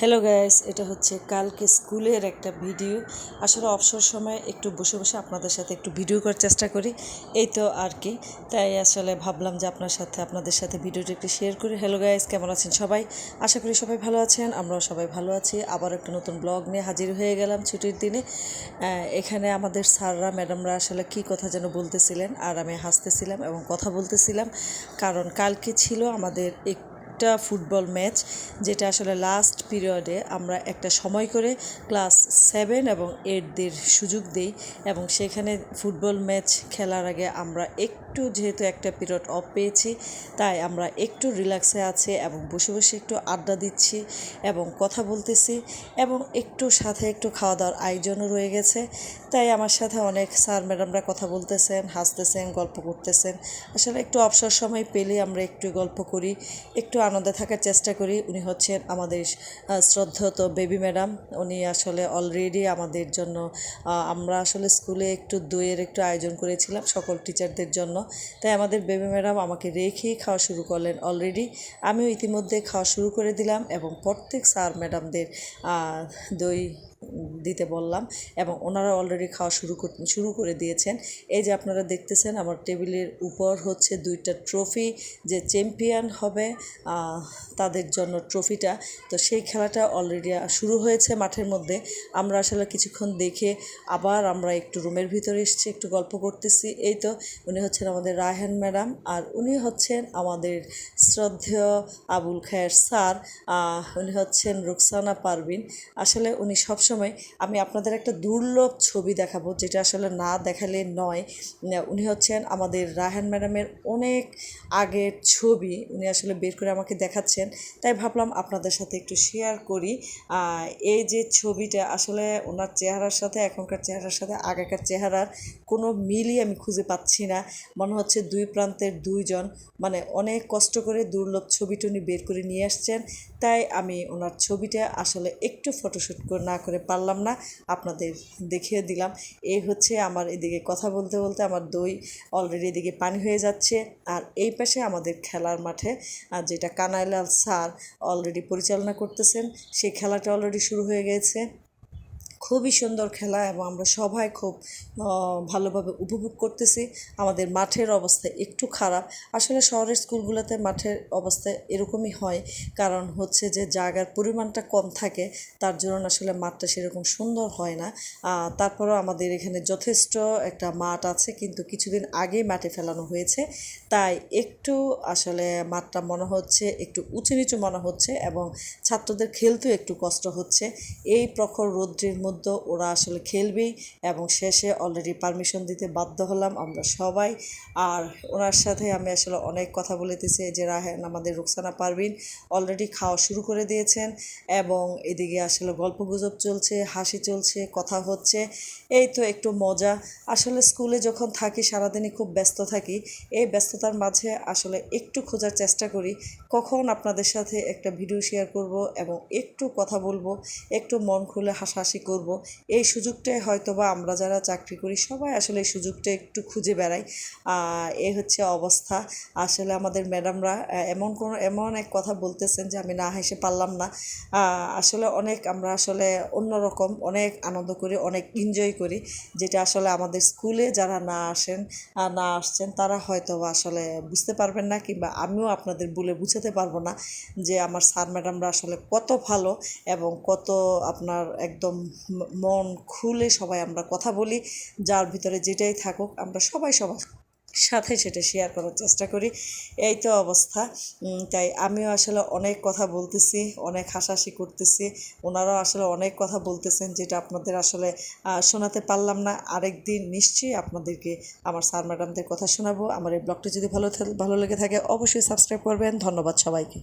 Hello guys এটা হচ্ছে কালকে স্কুলের একটা ভিডিও। আসলে অবসর সময় একটু বসে বসে আপনাদের সাথে একটু ভিডিও করার চেষ্টা করি। এই তো আর কি। তাই আসলে ভাবলাম যে আপনার সাথে, আপনাদের সাথে ভিডিওটা একটু শেয়ার করি। হ্যালো গাইস কেমন আছেন সবাই? আশা করি সবাই ভালো আছেন, আমরাও সবাই ভালো আছি। আবার একটা নতুন ব্লগ নিয়ে হাজির হয়ে গেলাম ছুটির দিনে। এখানে আমাদের স্যাররা, ম্যাডামরা আসলে কি কথা যেন বলতেছিলেন, আর আমি হাসতেছিলাম এবং কথা বলতেছিলাম। কারণ কালকে ছিল আমাদের এক একটা ফুটবল ম্যাচ, যেটা আসলে লাস্ট পিরিয়ডে আমরা একটা সময় করে ক্লাস সেভেন এবং এইটদের সুযোগ দিই এবং সেখানে ফুটবল ম্যাচ খেলার আগে আমরা একটু যেহেতু একটা পিরিয়ড অফ পেয়েছি, তাই আমরা একটু রিল্যাক্সে আছি এবং বসে বসে একটু আড্ডা দিচ্ছি এবং কথা বলতেছি এবং একটু সাথে একটু খাওয়া দাওয়ার আয়োজনও রয়ে গেছে। তাই আমার সাথে অনেক স্যার ম্যাডামরা কথা বলতেছেন, হাসতেছেন, গল্প করতেছেন। আসলে একটু অবসর সময় পেলে আমরা একটু গল্প করি, একটু আনন্দে থাকার চেষ্টা করি। উনি হচ্ছেন আমাদের শ্রদ্ধত বেবি ম্যাডাম। উনি আসলে অলরেডি আমাদের জন্য আমরা আসলে স্কুলে একটু দইয়ের একটু আয়োজন করেছিলাম সকল টিচারদের জন্য। তাই আমাদের বেবি ম্যাডাম আমাকে রেখেই খাওয়া শুরু করলেন অলরেডি আমিও ইতিমধ্যে খাওয়া শুরু করে দিলাম এবং প্রত্যেক স্যার ম্যাডামদের দই দিতে বললাম এবং ওনারা অলরেডি খাওয়া শুরু শুরু করে দিয়েছেন। এই যে আপনারা দেখতেছেন, আমার টেবিলের উপর হচ্ছে দুইটা ট্রফি যে চ্যাম্পিয়ন হবে তাদের জন্য ট্রফিটা। তো সেই খেলাটা অলরেডি শুরু হয়েছে মাঠের মধ্যে। আমরা আসলে কিছুক্ষণ দেখে আবার আমরা একটু রুমের ভিতরে এসেছি, একটু গল্প করতেছি। এই তো উনি হচ্ছেন আমাদের রায়হান ম্যাডাম আর উনি হচ্ছেন আমাদের শ্রদ্ধেয় আবুল খায়ের স্যার। উনি হচ্ছেন রুকসানা পারভিন। আসলে উনি সবসময়, আমি আপনাদের একটা দুর্লভ ছবি দেখাবো যেটা আসলে না দেখালে নয়। উনি হচ্ছেন আমাদের রায়হান ম্যাডামের অনেক আগের ছবি। উনি আসলে বের করে আমাকে দেখাচ্ছেন। তাই ভাবলাম আপনাদের সাথে একটু শেয়ার করি। এই যে ছবিটা, আসলে ওনার চেহারার সাথে, এখনকার চেহারার সাথে, আগেকার চেহারার কোনো মিলই আমি খুঁজে পাচ্ছি না। মনে হচ্ছে দুই প্রান্তের দুইজন। মানে অনেক কষ্ট করে দুর্লভ ছবিটা উনি বের করে নিয়ে আসছেন। তাই আমি ওনার ছবিটা আসলে একটু ফটোশ্যুট না করে পারলাম না। আপনাদের দেখিয়ে দিলাম। এই হচ্ছে আমার এদিকে কথা বলতে বলতে আমার দই অলরেডি এদিকে পানি হয়ে যাচ্ছে। আর এই পাশে আমাদের খেলার মাঠে যেটা কানাইলাল স্যার অলরেডি পরিচালনা করতেছেন। সেই খেলাটা অলরেডি শুরু হয়ে গেছে। খুবই সুন্দর খেলা এবং আমরা সবাই খুব ভালোভাবে উপভোগ করতেছি। আমাদের মাঠের অবস্থা একটু খারাপ। আসলে শহরের স্কুলগুলোতে মাঠের অবস্থা এরকমই হয়। কারণ হচ্ছে যে জায়গার পরিমাণটা কম থাকে, তার জন্য আসলে মাঠটা সেরকম সুন্দর হয় না। তারপরেও আমাদের এখানে যথেষ্ট একটা মাঠ আছে, কিন্তু কিছুদিন আগেই মাঠে ফেলানো হয়েছে। তাই একটু আসলে মাঠটা মনে হচ্ছে, একটু উঁচু নিচু মনে হচ্ছে এবং ছাত্রদের খেলতেও একটু কষ্ট হচ্ছে। এই প্রখর রৌদ্রের মধ্যে ওরা আসলে খেলবেই এবং শেষে অলরেডি পারমিশন দিতে বাধ্য হলাম আমরা সবাই। আর ওনার সাথে আমি আসলে অনেক কথা বলেতেছি যে রাহেন আমাদের রুকসানা পারভিন অলরেডি খাওয়া শুরু করে দিয়েছেন এবং এদিকে আসলে গল্প গুজব চলছে, হাসি চলছে, কথা হচ্ছে। এই তো একটু মজা। আসলে স্কুলে যখন থাকি, সারাদিনই খুব ব্যস্ত থাকি। এই ব্যস্ততার মাঝে আসলে একটু খোঁজার চেষ্টা করি। কখন আপনাদের সাথে একটা ভিডিও শেয়ার করব এবং একটু কথা বলব, একটু মন খুলে হাসাহাসি করব এই সুযোগটাই হয়তো বা আমরা যারা চাকরি করি, সবাই আসলে এই সুযোগটা একটু খুঁজে বেড়াই। এ হচ্ছে অবস্থা। আসলে আমাদের ম্যাডামরা এমন কোনো, এমন এক কথা বলতেছেন যে আমি না হেসে পারলাম না। আসলে অনেক আমরা আসলে অন্যরকম, অনেক আনন্দ করি, অনেক এনজয় করি। যেটা আসলে আমাদের স্কুলে যারা না আসেন না আসছেন, তারা হয়তো বা আসলে বুঝতে পারবেন না কিংবা আমিও আপনাদের বলে বুঝাতে পারব না যে আমার স্যার, ম্যাডামরা আসলে কত ভালো এবং কত আপনার একদম মন খুলে সবাই আমরা কথা বলি, যার ভিতরে যেটাই থাকুক আমরা সবাই সবার সাথে সেটা শেয়ার করার চেষ্টা করি। এই তো অবস্থা। তাই আমিও আসলে অনেক কথা বলতেছি, অনেক হাসাহাসি করতেছি। ওনারাও আসলে অনেক কথা বলতেছেন যেটা আপনাদের আসলে শোনাতে পারলাম না। আরেক দিন নিশ্চয়ই আপনাদেরকে আমার স্যার ম্যাডামদের কথা শোনাবো। আমার এই ব্লগটি যদি ভালো ভালো লেগে থাকে অবশ্যই সাবস্ক্রাইব করবেন। ধন্যবাদ সবাইকে।